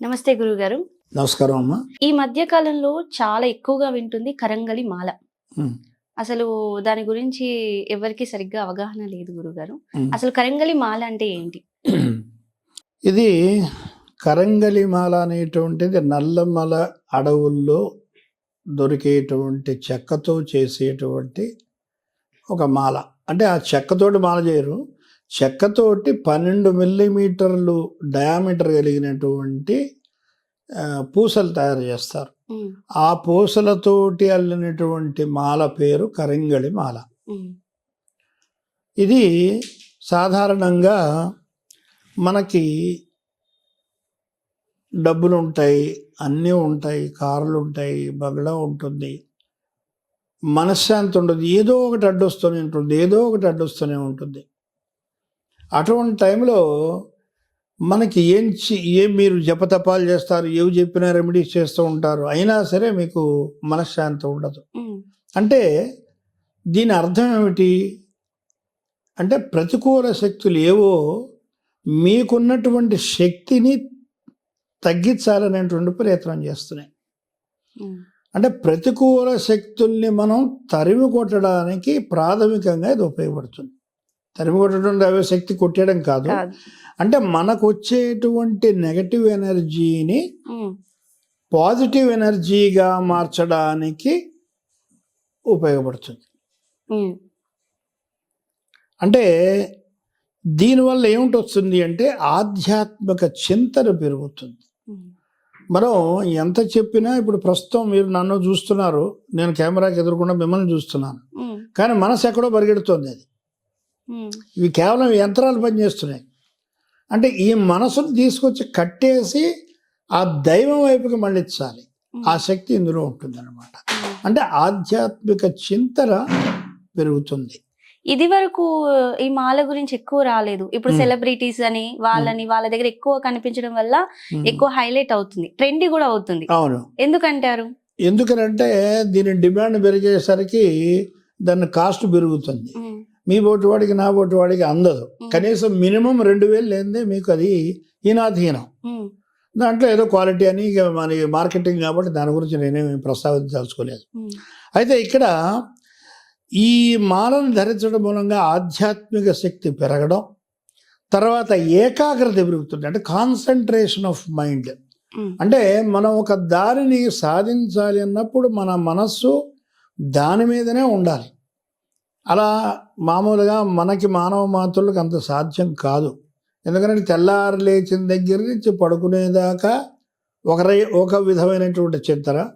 నమస్తే గురుగారు. నమస్కారం అమ్మా. ఈ మధ్య కాలంలో చాలా ఎక్కువగా వింటుంది కరంగలి మాల. అసలు దాని గురించి ఎవరికి సరిగ్గా అవగాహన లేదు గురుగారు. అసలు కరంగలి మాల అంటే ఏంటి? ఇది కరంగలి మాల అనేటువంటిది నల్లమల అడవుల్లో దొరికేటువంటి చెక్కతో చేసేటువంటి ఒక మాల. అంటే ఆ చెక్కతోటి మాల చేయరు. చెక్కతోటి పన్నెండు మిల్లీమీటర్లు డయామీటర్ కలిగినటువంటి పూసలు తయారు చేస్తారు. ఆ పూసలతోటి అల్లినటువంటి మాల పేరు కరంగళి మాల. ఇది సాధారణంగా మనకి డబ్బులు ఉంటాయి అన్నీ ఉంటాయి కార్లు ఉంటాయి బంగ్లా ఉంటుంది. మనశ్శాంతి ఉండదు. ఏదో ఒకటి అడ్డొస్తూనే ఉంటుంది ఏదో ఒకటి అడ్డొస్తూనే ఉంటుంది. అటువంటి టైంలో మనకి ఏం చి- ఏం మీరు జపతపాలు చేస్తారు ఏవి చెప్పినా రెమెడీస్ చేస్తూ ఉంటారు అయినా సరే మీకు మనశ్శాంతి ఉండదు. అంటే దీని అర్థం ఏమిటి? అంటే ప్రతికూల శక్తులు ఏవో మీకున్నటువంటి శక్తిని తగ్గించాలనేటువంటి ప్రయత్నం చేస్తున్నాయి. అంటే ప్రతికూల శక్తుల్ని మనం తరిమి కొట్టడానికి ప్రాథమికంగా ఇది ఉపయోగపడుతుంది. తరిమి కొట్టడం అవే శక్తి కొట్టేయడం కాదు. అంటే మనకు వచ్చేటువంటి నెగటివ్ ఎనర్జీని పాజిటివ్ ఎనర్జీగా మార్చడానికి ఉపయోగపడుతుంది. అంటే దీనివల్ల ఏమిటి వస్తుంది అంటే ఆధ్యాత్మిక చింతన పెరుగుతుంది. మనం ఎంత చెప్పినా ఇప్పుడు ప్రస్తుతం మీరు నన్ను చూస్తున్నారు నేను కెమెరాకి ఎదురకుండా మిమ్మల్ని చూస్తున్నాను. కానీ మనసు ఎక్కడో పరిగెడుతుంది అది. ఇవి కేవలం యంత్రాలు పనిచేస్తున్నాయి. అంటే ఈ మనసును తీసుకొచ్చి కట్టేసి ఆ దైవం వైపుకి మళ్ళించాలి ఆ శక్తి ఇందులో ఉంటుంది అనమాట ఉమ్. అంటే ఆధ్యాత్మిక చింతన పెరుగుతుంది. ఇది వరకు ఈ మాల గురించి ఎక్కువ రాలేదు. ఇప్పుడు. సెలబ్రిటీస్ అని వాళ్ళని వాళ్ళ దగ్గర ఎక్కువ కనిపించడం వల్ల ఎక్కువ హైలైట్ అవుతుంది. ట్రెండ్ కూడా అవుతుంది. అవును. ఎందుకంటారు? ఎందుకనంటే దీని డిమాండ్ పెరిగేసరికి దాని కాస్ట్ పెరుగుతుంది. మీ బోటి వాడికి నా బోటి వాడికి అందదు. కనీసం మినిమం రెండు వేలు లేదే మీకు అది హీనాధీనం దాంట్లో ఏదో క్వాలిటీ అని మన మార్కెటింగ్ కాబట్టి దాని గురించి నేనేమి ప్రస్తావించదలుచుకోలేదు అయితే ఇక్కడ ఈ మాలను ధరించడం మూలంగా ఆధ్యాత్మిక శక్తి పెరగడం తర్వాత ఏకాగ్రత పెరుగుతుంది. అంటే కాన్సన్ట్రేషన్ ఆఫ్ మైండ్ అంటే మనం ఒక దారిని సాధించాలి అన్నప్పుడు మన మనస్సు దాని మీదనే ఉండాలి. అలా మామూలుగా మనకి మానవ మాతృలకు అంత సాధ్యం కాదు. ఎందుకంటే తెల్లారి లేచిన దగ్గర నుంచి పడుకునేదాకా ఒక రై- ఒక విధమైనటువంటి చింతన.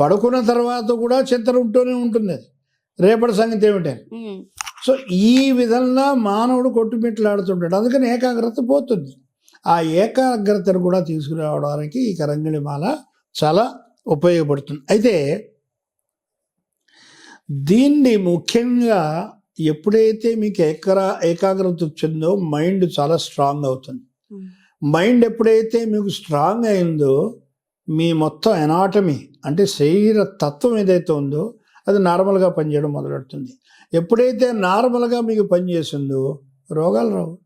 పడుకున్న తర్వాత కూడా చింతన ఉంటూనే ఉంటుంది అది రేపటి సంగతి ఏమిటని సో ఈ విధంగా మానవుడు కొట్టుమిట్లాడుతుంటాడు. అందుకని ఏకాగ్రత పోతుంది. ఆ ఏకాగ్రతను కూడా తీసుకురావడానికి ఈ కరంగిణి మాల చాలా ఉపయోగపడుతుంది. అయితే దీన్ని ముఖ్యంగా ఎప్పుడైతే మీకు ఏకరా ఏకాగ్రత వచ్చిందో మైండ్ చాలా స్ట్రాంగ్ అవుతుంది. మైండ్ ఎప్పుడైతే మీకు స్ట్రాంగ్ అయిందో మీ మొత్తం ఎనాటమీ అంటే శరీర తత్వం ఏదైతే ఉందో అది నార్మల్గా పనిచేయడం మొదలెడుతుంది. ఎప్పుడైతే నార్మల్గా మీకు పనిచేసిందో రోగాలు రావు.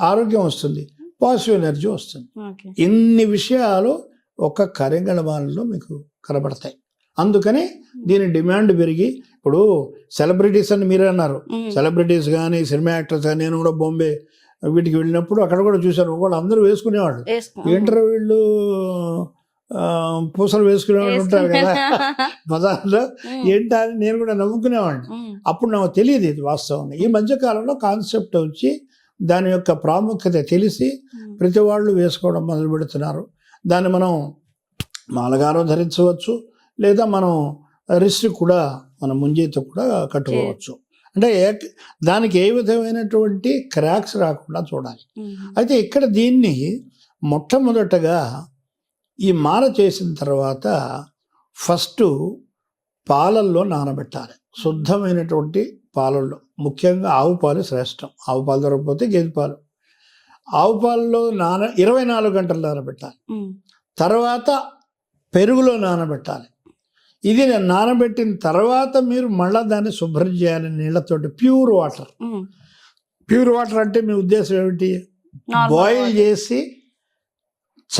ఆరోగ్యం వస్తుంది. పాజిటివ్ ఎనర్జీ వస్తుంది. ఇన్ని విషయాలు ఒక కరింగళమాలలో మీకు కనబడతాయి. అందుకని దీని డిమాండ్ పెరిగి ఇప్పుడు సెలబ్రిటీస్ అని మీరే అన్నారు. సెలబ్రిటీస్ కానీ సినిమా యాక్టర్స్ కానీ నేను కూడా బాంబే వీటికి వెళ్ళినప్పుడు అక్కడ కూడా చూశాను. వాళ్ళు అందరూ వేసుకునేవాళ్ళు. వేసుకో. ఏంటారు వీళ్ళు ఆ, పూసలు వేసుకునేవాళ్ళు ఉంటారు కదా. బజార్లో ఏంటా అని నేను కూడా నవ్వుకునేవాడిని. అప్పుడు నాకు తెలియదు ఇది వాస్తవంగా. ఈ మధ్య కాలంలో కాన్సెప్ట్ వచ్చి దాని యొక్క ప్రాముఖ్యత తెలిసి ప్రతి వాళ్ళు వేసుకోవడం మొదలు పెడుతున్నారు. దాన్ని మనం మాలగారం ధరించవచ్చు లేదా మనం రిస్ట్ కూడా మన ముంజేత కూడా కట్టుకోవచ్చు. అంటే దానికి ఏ విధమైనటువంటి క్రాక్స్ రాకుండా చూడాలి. అయితే ఇక్కడ దీన్ని మొట్టమొదటగా ఈ మాల చేసిన తర్వాత ఫస్ట్ పాలల్లో నానబెట్టాలి. శుద్ధమైనటువంటి పాలల్లో. ముఖ్యంగా ఆవు పాలు శ్రేష్టం. ఆవు పాలు దొరకకపోతే గేదె పాలు. ఆవు పాలలో నాన ఇరవై నాలుగు గంటలు నానబెట్టాలి. తర్వాత పెరుగులో నానబెట్టాలి. ఇది నానబెట్టిన తర్వాత మీరు మళ్ళీ దాన్ని శుభ్రం చేయాలి నీళ్ళతోటి. Pure water. ప్యూర్ వాటర్ అంటే మీ ఉద్దేశం ఏమిటి? బాయిల్. చేసి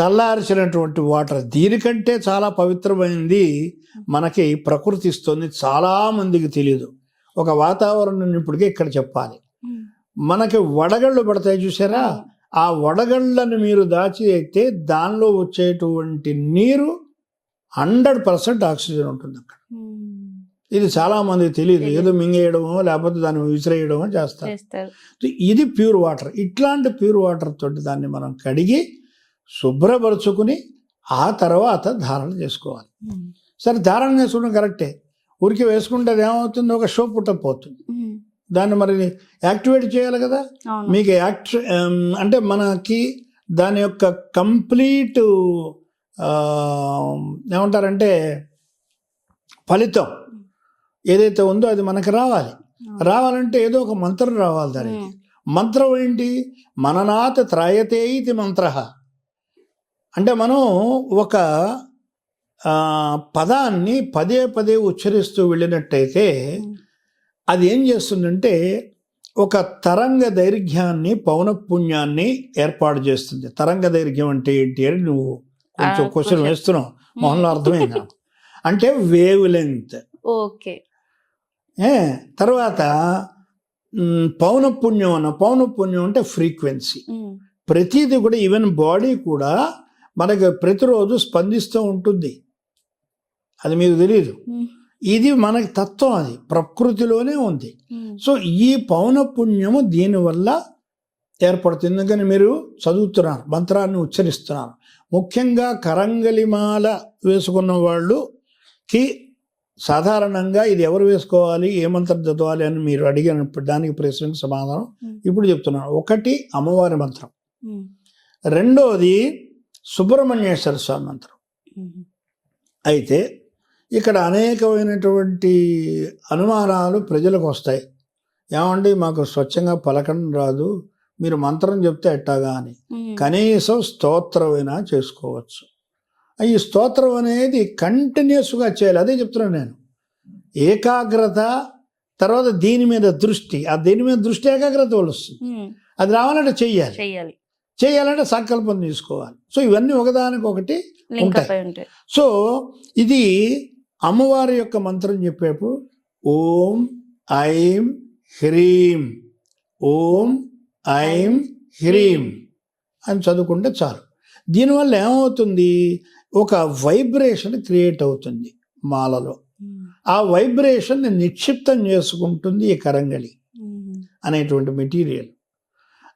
చల్లార్చినటువంటి వాటర్. దీనికంటే చాలా పవిత్రమైనది మనకి ప్రకృతి ఇస్తుంది. చాలా మందికి తెలియదు ఒక వాతావరణం ఇప్పటికే ఇక్కడ చెప్పాలి. మనకి వడగళ్ళు పడతాయి చూసారా? ఆ వడగళ్ళను మీరు దాచి అయితే దానిలో వచ్చేటువంటి నీరు హండ్రెడ్ పర్సెంట్ ఆక్సిజన్ ఉంటుంది అక్కడ. ఉమ్. ఇది చాలా మందికి తెలియదు. ఏదో మింగేయడమో లేకపోతే దాన్ని విసిరేయడమో చేస్తారు. ఇది ప్యూర్ వాటర్. ఇట్లాంటి ప్యూర్ వాటర్ తోటి దాన్ని మనం కడిగి శుభ్రపరుచుకుని ఆ తర్వాత ధారణ చేసుకోవాలి. ఉమ్. సరే ధారణ చేసుకోవడం కరెక్టే. ఉరికి వేసుకుంటే అది ఏమవుతుంది? ఒక షో పుట్టపోతుంది ఉమ్. దాన్ని మరి యాక్టివేట్ చేయాలి కదా? మీకు యాక్ట్ అంటే మనకి దాని యొక్క కంప్లీట్ ఏమంటారంటే ఫలితం ఏదైతే ఉందో అది మనకి రావాలి. రావాలంటే ఏదో ఒక మంత్రం రావాలి దానికి. మంత్రం ఏంటి? మననాథ త్రాయతే ఇది మంత్ర. అంటే మనం ఒక పదాన్ని పదే పదే ఉచ్చరిస్తూ వెళ్ళినట్టయితే. అది ఏం చేస్తుందంటే ఒక తరంగ దైర్ఘ్యాన్ని పౌనఃపుణ్యాన్ని ఏర్పాటు చేస్తుంది. తరంగ దైర్ఘ్యం అంటే ఏంటి అని నువ్వు కొంచెం క్వశ్చన్. వేస్తున్నావు మొహంలో అర్థమైంది. అంటే వేవ్ లెంగ్త్ ఓకే. ఏ తర్వాత పౌనఃపుణ్యం అన్న. పౌనఃపుణ్యం అంటే ఫ్రీక్వెన్సీ. ప్రతిదీ కూడా ఈవెన్ బాడీ కూడా మనకి ప్రతిరోజు స్పందిస్తూ ఉంటుంది. అది మీకు తెలియదు. ఇది మనకి తత్వం అది. ప్రకృతిలోనే ఉంది. సో ఈ పౌనఃపుణ్యము దీనివల్ల ఏర్పడుతుంది. ఎందుకని మీరు చదువుతున్నారు మంత్రాన్ని ఉచ్చరిస్తున్నారు. ముఖ్యంగా కరంగలిమాల వేసుకున్న వాళ్ళుకి సాధారణంగా ఇది ఎవరు వేసుకోవాలి ఏ మంత్రం చదవాలి అని మీరు అడిగినప్పుడు దానికి ప్రశ్నకు సమాధానం. ఇప్పుడు చెప్తున్నాను ఒకటి అమ్మవారి మంత్రం. రెండోది సుబ్రహ్మణ్యేశ్వర స్వామి మంత్రం. అయితే ఇక్కడ అనేకమైనటువంటి అనుమానాలు ప్రజలకు వస్తాయి ఏమండి మాకు స్వచ్ఛంగా పలకడం రాదు మీరు మంత్రం చెప్తే ఎట్టాగా అని. కనీసం స్తోత్రమైనా చేసుకోవచ్చు. ఈ స్తోత్రం అనేది కంటిన్యూస్గా చేయాలి. అదే చెప్తున్నాను నేను. ఏకాగ్రత తర్వాత దీని మీద దృష్టి. ఆ దీని మీద దృష్టి ఏకాగ్రత వస్తుంది. అది రావాలంటే చెయ్యాలి. చెయ్యాలి. చేయాలంటే సంకల్పం తీసుకోవాలి. సో ఇవన్నీ ఒకదానికి ఒకటి లింక్ ఉంటాయి. అయి ఉంటాయి. సో ఇది అమ్మవారి యొక్క మంత్రం చెప్పేప్పుడు ఓం ఐం హ్రీం. ఓం ఐం హ్రీం అని చదువుకుంటే చాలు దీనివల్ల ఏమవుతుంది ఒక వైబ్రేషన్ క్రియేట్ అవుతుంది మాలలో. ఆ వైబ్రేషన్ నిక్షిప్తం చేసుకుంటుంది ఈ కరంగళి. అనేటువంటి మెటీరియల్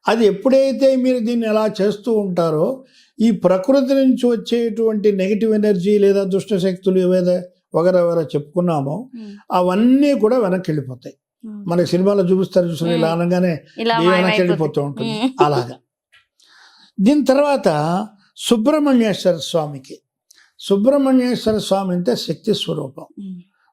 అది ఎప్పుడైతే మీరు దీన్ని ఎలా చేస్తూ ఉంటారో ఈ ప్రకృతి నుంచి వచ్చేటువంటి నెగిటివ్ ఎనర్జీ లేదా దుష్ట శక్తులు ఏవైతే వగరవర చెప్పుకున్నామో. అవన్నీ కూడా వెనక్కి వెళ్ళిపోతాయి. మనకి సినిమాలో చూపిస్తారు చూసిన ఇలా. అనగానే. వెళ్ళిపోతూ ఉంటుంది. అలాగా దీని తర్వాత సుబ్రహ్మణ్యేశ్వర స్వామికి సుబ్రహ్మణ్యేశ్వర స్వామి అంటే శక్తి స్వరూపం.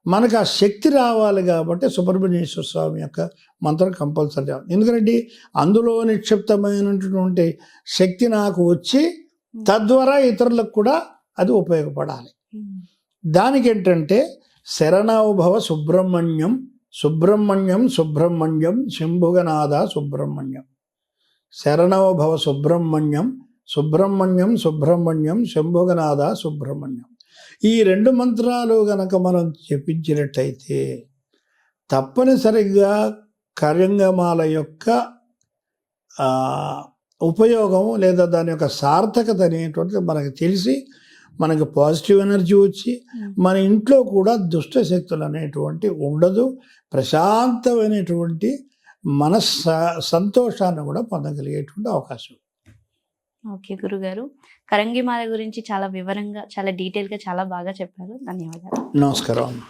మనకు ఆ శక్తి రావాలి కాబట్టి సుబ్రహ్మణ్యేశ్వర స్వామి యొక్క మంత్రం కంపల్సరీ రావాలి ఎందుకంటే అందులో నిక్షిప్తమైనటువంటి శక్తి నాకు వచ్చి తద్వారా ఇతరులకు కూడా అది ఉపయోగపడాలి. దానికి ఏంటంటే శరణోభవ సుబ్రహ్మణ్యం సుబ్రహ్మణ్యం సుబ్రహ్మణ్యం శంభుగనాథ సుబ్రహ్మణ్యం. శరణోభవ సుబ్రహ్మణ్యం సుబ్రహ్మణ్యం సుబ్రహ్మణ్యం శంభుగనాథ సుబ్రహ్మణ్యం. ఈ రెండు మంత్రాలు గనక మనం చెప్పించినట్టయితే తప్పనిసరిగా కరంగమాల యొక్క ఉపయోగం లేదా దాని యొక్క సార్థకత అనేటువంటిది మనకు తెలిసి మనకి పాజిటివ్ ఎనర్జీ వచ్చి. మన ఇంట్లో కూడా దుష్ట శక్తులు అనేటువంటి ఉండదు. ప్రశాంతమైనటువంటి మనస్ సంతోషాన్ని కూడా పొందగలిగేటువంటి అవకాశం. ఓకే గురుగారు. కరంగిమాల గురించి చాలా వివరంగా చాలా డీటెయిల్గా చాలా బాగా చెప్పారు. ధన్యవాదాలు. నమస్కారం